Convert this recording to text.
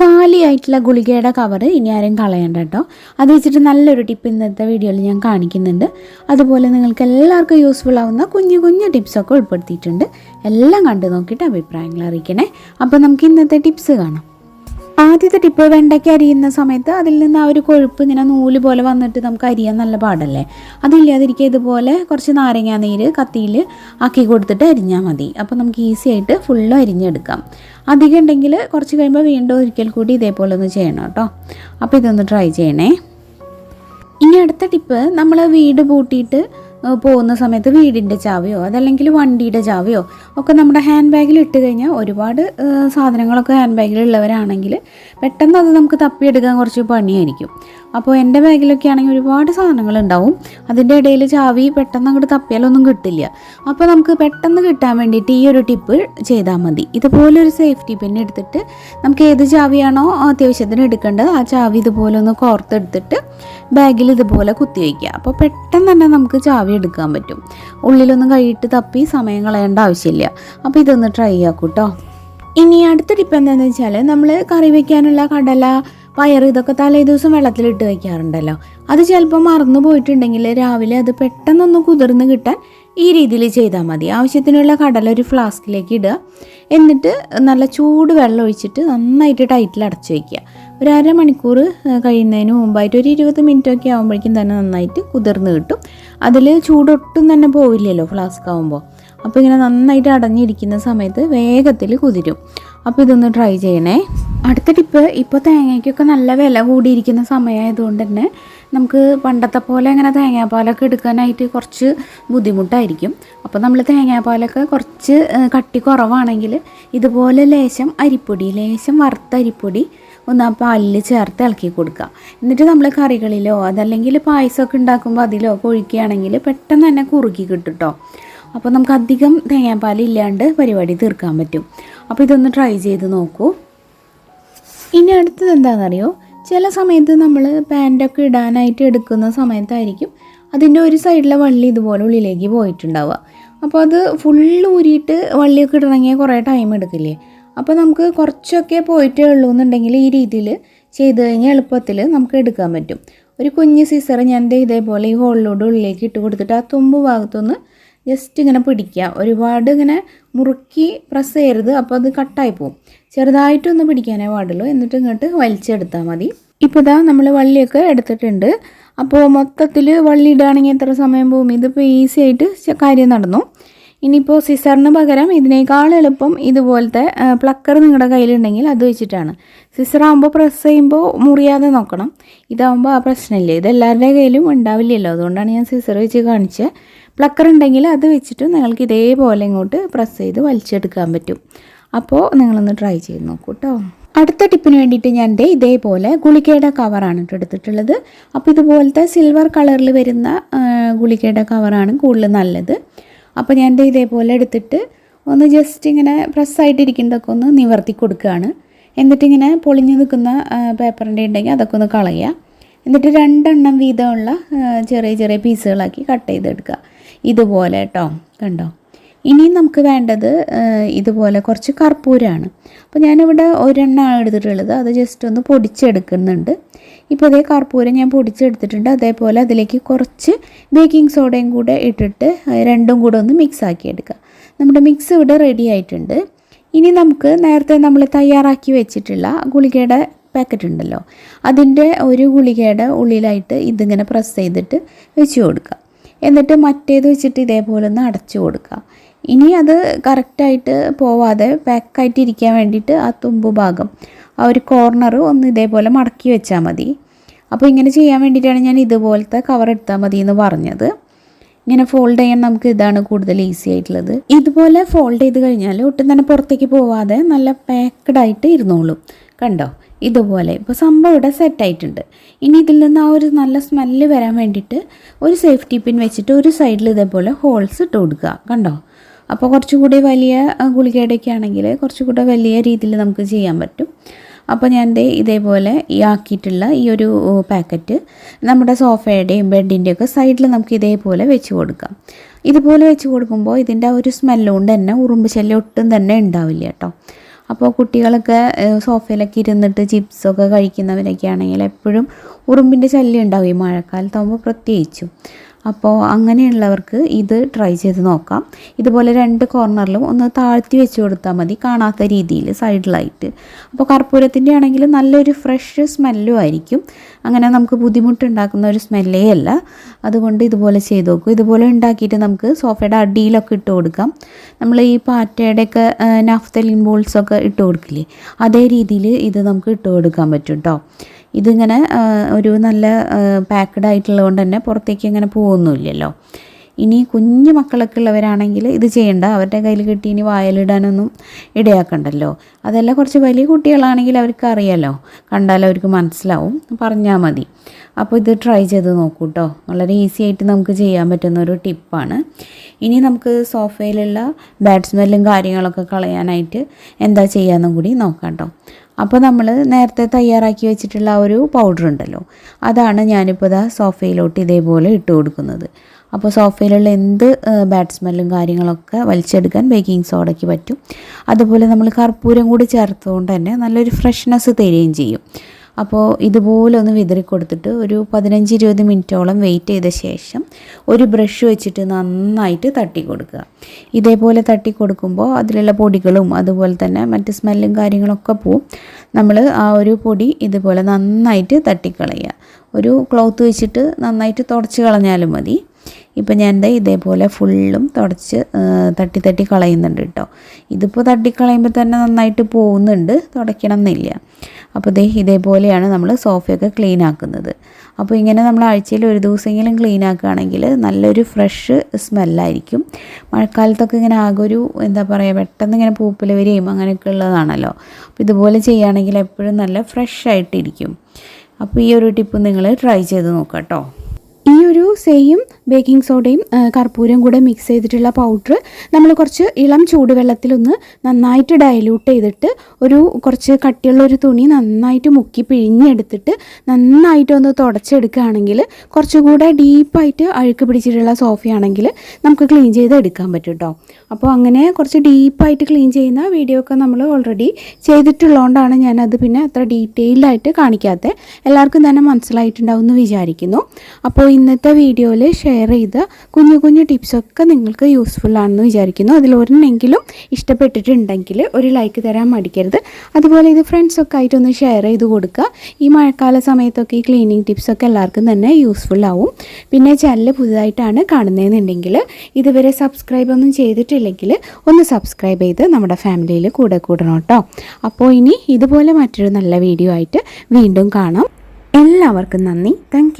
കാലിയായിട്ടുള്ള ഗുളികയുടെ cover ഇനി ആരും കളയണ്ട കേട്ടോ. അത് വെച്ചിട്ട് നല്ലൊരു ടിപ്പ് ഇന്നത്തെ വീഡിയോയിൽ ഞാൻ കാണിക്കുന്നുണ്ട്. അതുപോലെ നിങ്ങൾക്ക് എല്ലാവർക്കും യൂസ്ഫുൾ ആവുന്ന കുഞ്ഞു കുഞ്ഞു ടിപ്സൊക്കെ ഉൾപ്പെടുത്തിയിട്ടുണ്ട്. എല്ലാം കണ്ടു നോക്കിയിട്ട് അഭിപ്രായങ്ങൾ അറിയിക്കണേ. അപ്പോൾ നമുക്ക് ഇന്നത്തെ ടിപ്സ് കാണാം. ആദ്യത്തെ ടിപ്പ് വെണ്ടയ്ക്ക അരിയുന്ന സമയത്ത് അതിൽ നിന്ന് ആ ഒരു കൊഴുപ്പ് ഇങ്ങനെ നൂൽ പോലെ വന്നിട്ട് നമുക്ക് അരിയാൻ നല്ല പാടല്ലേ? അതില്ലാതിരിക്കുക ഇതുപോലെ കുറച്ച് നാരങ്ങാ നീര് കത്തിയിൽ ആക്കി കൊടുത്തിട്ട് അരിഞ്ഞാൽ മതി. അപ്പോൾ നമുക്ക് ഈസി ആയിട്ട് ഫുള്ളും അരിഞ്ഞെടുക്കാം. അധികം ഉണ്ടെങ്കിൽ കുറച്ച് കഴിയുമ്പോൾ വീണ്ടും ഒരിക്കൽ കൂടി ഇതേപോലെ ഒന്ന് ചെയ്യണം കേട്ടോ. അപ്പോൾ ഇതൊന്ന് ട്രൈ ചെയ്യണേ. ഇനി അടുത്ത ടിപ്പ് നമ്മൾ വീട് പൂട്ടിയിട്ട് പോകുന്ന സമയത്ത് വീടിന്റെ ചാവിയോ അതല്ലെങ്കിൽ വണ്ടിയുടെ ചാവിയോ ഒക്കെ നമ്മുടെ ഹാൻഡ് ബാഗിൽ ഇട്ട് കഴിഞ്ഞാൽ ഒരുപാട് സാധനങ്ങളൊക്കെ ഹാൻഡ് ബാഗിൽ ഉള്ളവരാണെങ്കിൽ പെട്ടെന്ന് അത് നമുക്ക് തപ്പിയെടുക്കാൻ കുറച്ച് പണിയായിരിക്കും. അപ്പോൾ എന്റെ ബാഗിലൊക്കെ ആണെങ്കിൽ ഒരുപാട് സാധനങ്ങൾ ഉണ്ടാവും അതിന്റെ ഇടയിൽ ചാവി പെട്ടെന്ന് അങ്ങോട്ട് തപ്പിയാലൊന്നും കിട്ടില്ല. അപ്പോൾ നമുക്ക് പെട്ടെന്ന് കിട്ടാൻ വേണ്ടിയിട്ട് ഈ ഒരു ടിപ്പ് ചെയ്താൽ മതി. ഇതുപോലെ ഒരു സേഫ്റ്റി പിന്നെ എടുത്തിട്ട് നമുക്ക് ഏത് ചാവിയാണോ അത്യാവശ്യത്തിന് എടുക്കേണ്ടത് ആ ചാവി ഇതുപോലെ ഒന്ന് കോർത്തെടുത്തിട്ട് ബാഗിൽ ഇതുപോലെ കുത്തി വയ്ക്കുക. അപ്പോൾ പെട്ടെന്ന് തന്നെ നമുക്ക് ചാവി എടുക്കാൻ പറ്റും. ഉള്ളിലൊന്നും കൈയിട്ട് തപ്പി സമയം കളയേണ്ട ആവശ്യമില്ല. അപ്പോൾ ഇതൊന്ന് ട്രൈ ആക്കൂട്ടോ ഇനി അടുത്ത ടിപ്പ് എന്താണെന്ന് വെച്ചാൽ നമ്മൾ കറി വയ്ക്കാനുള്ള കടല പയർ ഇതൊക്കെ തലേ ദിവസം വെള്ളത്തിലിട്ട് വെക്കാറുണ്ടല്ലോ അത് ചിലപ്പോൾ മറന്നു പോയിട്ടുണ്ടെങ്കിൽ രാവിലെ അത് പെട്ടെന്നൊന്ന് കുതിർന്ന് കിട്ടാൻ ഈ രീതിയിൽ ചെയ്താൽ മതി. ആവശ്യത്തിനുള്ള കടല ഒരു ഫ്ലാസ്കിലേക്ക് ഇടുക. എന്നിട്ട് നല്ല ചൂട് വെള്ളം ഒഴിച്ചിട്ട് നന്നായിട്ട് ടൈറ്റിൽ അടച്ചു വയ്ക്കുക. ഒരു അരമണിക്കൂർ മണിക്കൂർ കഴിയുന്നതിന് മുമ്പായിട്ട് ഒരു ഇരുപത് മിനിറ്റ് ഒക്കെ ആകുമ്പോഴേക്കും തന്നെ നന്നായിട്ട് കുതിർന്ന് കിട്ടും. അതിൽ ചൂടൊട്ടും തന്നെ പോവില്ലല്ലോ ഫ്ലാസ്ക് ആകുമ്പോൾ അപ്പോൾ ഇങ്ങനെ നന്നായിട്ട് അടഞ്ഞിരിക്കുന്ന സമയത്ത് വേഗത്തിൽ കുതിരും. അപ്പോൾ ഇതൊന്ന് ട്രൈ ചെയ്യണേ. അടുത്ത ടിപ്പ് ഇപ്പോൾ തേങ്ങയ്ക്കൊക്കെ നല്ല വില കൂടിയിരിക്കുന്ന സമയമായതുകൊണ്ട് തന്നെ നമുക്ക് പണ്ടത്തെ പോലെ അങ്ങനെ തേങ്ങാപ്പാലൊക്കെ എടുക്കാനായിട്ട് കുറച്ച് ബുദ്ധിമുട്ടായിരിക്കും. അപ്പോൾ നമ്മൾ തേങ്ങാപ്പാലൊക്കെ കുറച്ച് കട്ടി കുറവാണെങ്കിൽ ഇതുപോലെ ലേശം അരിപ്പൊടി ലേശം വറുത്ത അരിപ്പൊടി ഒന്ന് ആ പാലിൽ ചേർത്ത് ഇളക്കി കൊടുക്കുക. എന്നിട്ട് നമ്മൾ കറികളിലോ അതല്ലെങ്കിൽ പായസമൊക്കെ ഉണ്ടാക്കുമ്പോൾ അതിലോ ഒഴിക്കുകയാണെങ്കിൽ പെട്ടെന്ന് തന്നെ കുറുക്കി കിട്ടും കേട്ടോ അപ്പോൾ നമുക്ക് അധികം തേങ്ങാപ്പാൽ ഇല്ലാണ്ട് പരിപാടി തീർക്കാൻ പറ്റും. അപ്പോൾ ഇതൊന്ന് ട്രൈ ചെയ്ത് നോക്കൂ. ഇനി അടുത്തത് എന്താണെന്നറിയോ? ചില സമയത്ത് നമ്മൾ പാന്റൊക്കെ ഇടാനായിട്ട് എടുക്കുന്ന സമയത്തായിരിക്കും അതിന്റെ ഒരു സൈഡിലെ വള്ളി ഇതുപോലെ ഉള്ളിലേക്ക് പോയിട്ടുണ്ടാവുക. അപ്പോൾ അത് ഫുള്ള് ഊരിയിട്ട് വള്ളിയൊക്കെ ഇടണമെങ്കിൽ കുറേ ടൈം എടുക്കില്ലേ? അപ്പോൾ നമുക്ക് കുറച്ചൊക്കെ പോയിട്ടേ ഉള്ളൂ എന്നുണ്ടെങ്കിൽ ഈ രീതിയിൽ ചെയ്ത് കഴിഞ്ഞാൽ എളുപ്പത്തിൽ നമുക്ക് എടുക്കാൻ പറ്റും. ഒരു കുഞ്ഞ് സിസർ ഞാൻ ഇതേപോലെ ഈ ഹോളിലൂടെ ഉള്ളിലേക്ക് ഇട്ട് കൊടുത്തിട്ട് ആ തുമ്പ് ഭാഗത്തുനിന്ന് ജസ്റ്റ് ഇങ്ങനെ പിടിക്കുക. ഒരുപാട് ഇങ്ങനെ മുറുക്കി പ്രസ് ചെയ്യരുത്. അപ്പോൾ അത് കട്ടായി പോകും ചെറുതായിട്ടൊന്ന് പിടിക്കാനേ പാടുള്ളൂ. എന്നിട്ട് ഇങ്ങോട്ട് വലിച്ചെടുത്താൽ മതി. ഇപ്പോൾ ഇതാ നമ്മൾ വള്ളിയൊക്കെ എടുത്തിട്ടുണ്ട്. അപ്പോൾ മൊത്തത്തിൽ വള്ളി ഇടുകയാണെങ്കിൽ എത്ര സമയം പോകും? ഇതിപ്പോൾ ഈസി ആയിട്ട് കാര്യം നടന്നു. ഇനിയിപ്പോൾ സിസറിന് പകരം ഇതിനേക്കാൾ എളുപ്പം ഇതുപോലത്തെ പ്ലക്കർ നിങ്ങളുടെ കയ്യിലുണ്ടെങ്കിൽ അത് വെച്ചിട്ടാണ്. സിസറാകുമ്പോൾ പ്രസ് ചെയ്യുമ്പോൾ മുറിയാതെ നോക്കണം. ഇതാകുമ്പോൾ ആ പ്രശ്നമില്ല. ഇത് എല്ലാവരുടെ കയ്യിലും ഉണ്ടാവില്ലല്ലോ. അതുകൊണ്ടാണ് ഞാൻ സിസർ വെച്ച് കാണിച്ചത് പ്ലക്കർ ഉണ്ടെങ്കിൽ അത് വെച്ചിട്ട് നിങ്ങൾക്ക് ഇതേപോലെ ഇങ്ങോട്ട് പ്രസ് ചെയ്ത് വലിച്ചെടുക്കാൻ പറ്റും. അപ്പോൾ നിങ്ങളൊന്ന് ട്രൈ ചെയ്ത് നോക്കൂ കേട്ടോ അടുത്ത ടിപ്പിന് വേണ്ടിയിട്ട് ഞാൻ ദേ ഇതേപോലെ ഗുളികയുടെ കവറാണ് എടുത്തിട്ടുള്ളത്. അപ്പോൾ ഇതുപോലത്തെ സിൽവർ കളറിൽ വരുന്ന ഗുളികയുടെ കവറാണ് കൂടുതൽ നല്ലത്. അപ്പോൾ ഞാൻ ഇതേപോലെ എടുത്തിട്ട് ഒന്ന് ജസ്റ്റ് ഇങ്ങനെ പ്രസ്സായിട്ടിരിക്കുന്നതൊക്കെ ഒന്ന് നിവർത്തി കൊടുക്കുകയാണ്. എന്നിട്ടിങ്ങനെ പൊളിഞ്ഞു നിൽക്കുന്ന പേപ്പറിന്റെ ഉണ്ടെങ്കിൽ അതൊക്കെ ഒന്ന് കളയുക. എന്നിട്ട് രണ്ടെണ്ണം വീതമുള്ള ചെറിയ ചെറിയ പീസുകളാക്കി കട്ട് ചെയ്തെടുക്കുക. ഇതുപോലെ കേട്ടോ കണ്ടോ? ഇനിയും നമുക്ക് വേണ്ടത് ഇതുപോലെ കുറച്ച് കർപ്പൂരമാണ് അപ്പോൾ ഞാനിവിടെ ഒരെണ്ണമാണ് എടുത്തിട്ടുള്ളത്. അത് ജസ്റ്റ് ഒന്ന് പൊടിച്ചെടുക്കുന്നുണ്ട്. ഇപ്പോൾ ഇതേ കർപ്പൂരം ഞാൻ പൊടിച്ചെടുത്തിട്ടുണ്ട്. അതേപോലെ അതിലേക്ക് കുറച്ച് ബേക്കിംഗ് സോഡയും കൂടെ ഇട്ടിട്ട് രണ്ടും കൂടെ ഒന്ന് മിക്സ് ആക്കി എടുക്കുക നമ്മുടെ മിക്സ് ഇവിടെ റെഡി ആയിട്ടുണ്ട്. ഇനി നമുക്ക് നേരത്തെ നമ്മൾ തയ്യാറാക്കി വെച്ചിട്ടുള്ള ഗുളികയുടെ പാക്കറ്റ് ഉണ്ടല്ലോ. അതിന്റെ ഒരു ഗുളികയുടെ ഉള്ളിലായിട്ട് ഇതിങ്ങനെ പ്രസ് ചെയ്തിട്ട് വെച്ച് കൊടുക്കുക എന്നിട്ട് മറ്റേത് വെച്ചിട്ട് ഇതേപോലെ ഒന്ന് അടച്ചു കൊടുക്കുക ഇനി അത് കറക്റ്റായിട്ട് പോവാതെ പാക്കായിട്ട് ഇരിക്കാൻ വേണ്ടിയിട്ട് ആ തുമ്പ് ഭാഗം ആ ഒരു കോർണർ ഒന്ന് ഇതേപോലെ മടക്കി വെച്ചാൽ മതി. അപ്പോൾ ഇങ്ങനെ ചെയ്യാൻ വേണ്ടിയിട്ടാണ് ഞാൻ ഇതുപോലത്തെ കവർ എടുത്താൽ മതി എന്ന് പറഞ്ഞത്. ഇങ്ങനെ ഫോൾഡ് ചെയ്യാൻ നമുക്ക് ഇതാണ് കൂടുതൽ ഈസി ആയിട്ടുള്ളത്. ഇതുപോലെ ഫോൾഡ് ചെയ്ത് കഴിഞ്ഞാൽ ഒട്ടും തന്നെ പുറത്തേക്ക് പോവാതെ നല്ല പാക്ക്ഡ് ആയിട്ട് ഇരുന്നോളും. കണ്ടോ? ഇതുപോലെ. ഇപ്പോൾ സംഭവം ഇവിടെ സെറ്റായിട്ടുണ്ട് ഇനി ഇതിൽ നിന്ന് ആ ഒരു നല്ല സ്മെല്ല് വരാൻ വേണ്ടിയിട്ട് ഒരു സേഫ്റ്റി പിൻ വെച്ചിട്ട് ഒരു സൈഡിൽ ഇതേപോലെ ഹോൾസ് ഇട്ട് കൊടുക്കുക. കണ്ടോ? അപ്പോൾ കുറച്ചുകൂടി വലിയ ഗുളികയുടെയൊക്കെ ആണെങ്കിൽ കുറച്ചുകൂടെ വലിയ രീതിയിൽ നമുക്ക് ചെയ്യാൻ പറ്റും. അപ്പോൾ ഞാൻ ദേ ഇതേപോലെ ഈ ആക്കിയിട്ടുള്ള ഈ ഒരു പാക്കറ്റ് നമ്മുടെ സോഫയുടെയും ബെഡിന്റെയും ഒക്കെ സൈഡിൽ നമുക്ക് ഇതേപോലെ വെച്ച് കൊടുക്കാം. ഇതുപോലെ വെച്ച് കൊടുക്കുമ്പോൾ ഇതിന്റെ ഒരു സ്മെല്ല് കൊണ്ട് തന്നെ ഉറുമ്പ് ശല്യം ഒട്ടും തന്നെ ഉണ്ടാവില്ല കേട്ടോ. അപ്പോൾ കുട്ടികളൊക്കെ സോഫയിലൊക്കെ ഇരുന്നിട്ട് ചിപ്സൊക്കെ കഴിക്കുന്നവരൊക്കെ ആണെങ്കിൽ എപ്പോഴും ഉറുമ്പിന്റെ ശല്യം ഉണ്ടാവും ഈ മഴക്കാലത്താകുമ്പോൾ പ്രത്യേകിച്ചും. അപ്പോൾ അങ്ങനെയുള്ളവർക്ക് ഇത് ട്രൈ ചെയ്ത് നോക്കാം. ഇതുപോലെ രണ്ട് കോർണറിലും ഒന്ന് താഴ്ത്തി വെച്ച് കൊടുത്താൽ മതി കാണാത്ത രീതിയിൽ സൈഡിലായിട്ട് അപ്പോൾ കർപ്പൂരത്തിന്റെ ആണെങ്കിൽ നല്ലൊരു ഫ്രഷ് സ്മെല്ലും ആയിരിക്കും. അങ്ങനെ നമുക്ക് ബുദ്ധിമുട്ടുണ്ടാക്കുന്ന ഒരു സ്മെല്ലേ അല്ല. അതുകൊണ്ട് ഇതുപോലെ ചെയ്ത് നോക്കും. ഇതുപോലെ ഉണ്ടാക്കിയിട്ട് നമുക്ക് സോഫയുടെ അടിയിലൊക്കെ ഇട്ട് കൊടുക്കാം. നമ്മൾ ഈ പാറ്റയുടെയൊക്കെ നഫ്തലിൻ ബോൾസൊക്കെ ഇട്ട് കൊടുക്കില്ലേ? അതേ രീതിയിൽ ഇത് നമുക്ക് ഇട്ട് കൊടുക്കാൻ പറ്റും കേട്ടോ ഇതിങ്ങനെ ഒരു നല്ല പാക്കഡ് ആയിട്ടുള്ളത് കൊണ്ട് തന്നെ പുറത്തേക്ക് ഇങ്ങനെ പോകുന്നില്ലല്ലോ ഇനി കുഞ്ഞു മക്കളൊക്കെ ഉള്ളവരാണെങ്കിൽ ഇത് ചെയ്യണ്ട. അവരുടെ കയ്യിൽ കിട്ടി ഇനി വായലിടാനൊന്നും ഇടയാക്കണ്ടല്ലോ. അതല്ല കുറച്ച് വലിയ കുട്ടികളാണെങ്കിൽ അവർക്ക് അറിയാലോ കണ്ടാൽ അവർക്ക് മനസ്സിലാവും. പറഞ്ഞാൽ മതി. അപ്പോൾ ഇത് ട്രൈ ചെയ്ത് നോക്കൂ കേട്ടോ വളരെ ഈസി ആയിട്ട് നമുക്ക് ചെയ്യാൻ പറ്റുന്ന ഒരു ടിപ്പാണ്. ഇനി നമുക്ക് സോഫയിലുള്ള ബാഡ് സ്മെല്ലും കാര്യങ്ങളൊക്കെ കളയാനായിട്ട് എന്താ ചെയ്യാമെന്നും കൂടി നോക്കാം കേട്ടോ അപ്പോൾ നമ്മൾ നേരത്തെ തയ്യാറാക്കി വെച്ചിട്ടുള്ള ആ ഒരു പൗഡർ ഉണ്ടല്ലോ അതാണ് ഞാനിപ്പോൾ ഇതാ സോഫയിലോട്ട് ഇതേപോലെ ഇട്ട് കൊടുക്കുന്നത്. അപ്പോൾ സോഫയിലുള്ള എന്ത് ബാഡ് സ്മെല്ലും കാര്യങ്ങളൊക്കെ വലിച്ചെടുക്കാൻ ബേക്കിംഗ് സോഡയ്ക്ക് പറ്റും. അതുപോലെ നമ്മൾ കർപ്പൂരം കൂടി ചേർത്തുകൊണ്ട് തന്നെ നല്ലൊരു ഫ്രഷ്നെസ് തരികയും ചെയ്യും. അപ്പോൾ ഇതുപോലെ ഒന്ന് വിതറി കൊടുത്തിട്ട് ഒരു പതിനഞ്ച് ഇരുപത് മിനിറ്റോളം വെയിറ്റ് ചെയ്ത ശേഷം ഒരു ബ്രഷ് വെച്ചിട്ട് നന്നായിട്ട് തട്ടി കൊടുക്കുക. ഇതേപോലെ തട്ടി കൊടുക്കുമ്പോൾ അതിലുള്ള പൊടികളും അതുപോലെ തന്നെ മറ്റ് സ്മെല്ലും കാര്യങ്ങളൊക്കെ പോവും. നമ്മൾ ആ ഒരു പൊടി ഇതുപോലെ നന്നായിട്ട് തട്ടിക്കളയുക. ഒരു ക്ലോത്ത് വെച്ചിട്ട് നന്നായിട്ട് തുടച്ച് കളഞ്ഞാലും മതി. ഇപ്പം ഞാൻ ഇതേപോലെ ഫുള്ളും തുടച്ച് തട്ടി തട്ടി കളയുന്നുണ്ട് കേട്ടോ ഇതിപ്പോൾ തട്ടിക്കളയുമ്പോൾ തന്നെ നന്നായിട്ട് പോകുന്നുണ്ട് തുടയ്ക്കണം എന്നില്ല അപ്പോൾ ദേ ഇതേപോലെയാണ് നമ്മൾ സോഫയൊക്കെ ക്ലീൻ ആക്കുന്നത്. അപ്പോൾ ഇങ്ങനെ നമ്മൾ ആഴ്ചയിൽ ഒരു ദിവസമെങ്കിലും ക്ലീൻ ആക്കുകയാണെങ്കിൽ നല്ലൊരു ഫ്രഷ് സ്മെല്ലായിരിക്കും മഴക്കാലത്തൊക്കെ ഇങ്ങനെ ആകെ ഒരു എന്താ പറയുക പെട്ടെന്ന് ഇങ്ങനെ പൂപ്പിൽ വരികയും അങ്ങനെയൊക്കെ ഉള്ളതാണല്ലോ. അപ്പോൾ ഇതുപോലെ ചെയ്യുകയാണെങ്കിൽ എപ്പോഴും നല്ല ഫ്രഷ് ആയിട്ടിരിക്കും. അപ്പോൾ ഈ ഒരു ടിപ്പ് നിങ്ങൾ ട്രൈ ചെയ്ത് നോക്കാം കേട്ടോ ഈ ഒരു സെയിം ബേക്കിംഗ് സോഡയും കർപ്പൂരം കൂടെ മിക്സ് ചെയ്തിട്ടുള്ള പൗഡർ നമ്മൾ കുറച്ച് ഇളം ചൂടുവെള്ളത്തിലൊന്ന് നന്നായിട്ട് ഡയലൂട്ട് ചെയ്തിട്ട് ഒരു കുറച്ച് കട്ടിയുള്ള ഒരു തുണി നന്നായിട്ട് മുക്കി പിഴിഞ്ഞെടുത്തിട്ട് നന്നായിട്ടൊന്ന് തുടച്ചെടുക്കുകയാണെങ്കിൽ കുറച്ചുകൂടെ ഡീപ്പായിട്ട് അഴുക്ക് പിടിച്ചിട്ടുള്ള സോഫയാണെങ്കിൽ നമുക്ക് ക്ലീൻ ചെയ്ത് എടുക്കാൻ പറ്റും കേട്ടോ അപ്പോൾ അങ്ങനെ കുറച്ച് ഡീപ്പായിട്ട് ക്ലീൻ ചെയ്യുന്ന വീഡിയോ ഒക്കെ നമ്മൾ ഓൾറെഡി ചെയ്തിട്ടുള്ളതുകൊണ്ടാണ് ഞാനത് പിന്നെ അത്ര ഡീറ്റെയിൽഡായിട്ട് കാണിക്കാത്തത് എല്ലാവർക്കും തന്നെ മനസ്സിലായിട്ടുണ്ടാവും എന്ന് വിചാരിക്കുന്നു. അപ്പോൾ ഇന്നത്തെ വീഡിയോയിൽ ഷെയർ ചെയ്ത കുഞ്ഞു കുഞ്ഞു ടിപ്സൊക്കെ നിങ്ങൾക്ക് യൂസ്ഫുൾ ആണെന്ന് വിചാരിക്കുന്നു. അതിലൊരെണ്ണെങ്കിലും ഇഷ്ടപ്പെട്ടിട്ടുണ്ടെങ്കിൽ ഒരു ലൈക്ക് തരാൻ മടിക്കരുത്. അതുപോലെ ഇത് ഫ്രണ്ട്സൊക്കെ ആയിട്ടൊന്ന് ഷെയർ ചെയ്ത് കൊടുക്കുക. ഈ മഴക്കാല സമയത്തൊക്കെ ഈ ക്ലീനിങ് ടിപ്സൊക്കെ എല്ലാവർക്കും തന്നെ യൂസ്ഫുൾ ആവും. പിന്നെ ചാനൽ പുതുതായിട്ടാണ് കാണുന്നതെന്നുണ്ടെങ്കിൽ ഇതുവരെ സബ്സ്ക്രൈബ് ഒന്നും ചെയ്തിട്ടില്ലെങ്കിൽ ഒന്ന് സബ്സ്ക്രൈബ് ചെയ്ത് നമ്മുടെ ഫാമിലിയിൽ കൂടെ കൂടണം കേട്ടോ. അപ്പോൾ ഇനി ഇതുപോലെ മറ്റൊരു നല്ല വീഡിയോ ആയിട്ട് വീണ്ടും കാണാം. എല്ലാവർക്കും നന്ദി. താങ്ക്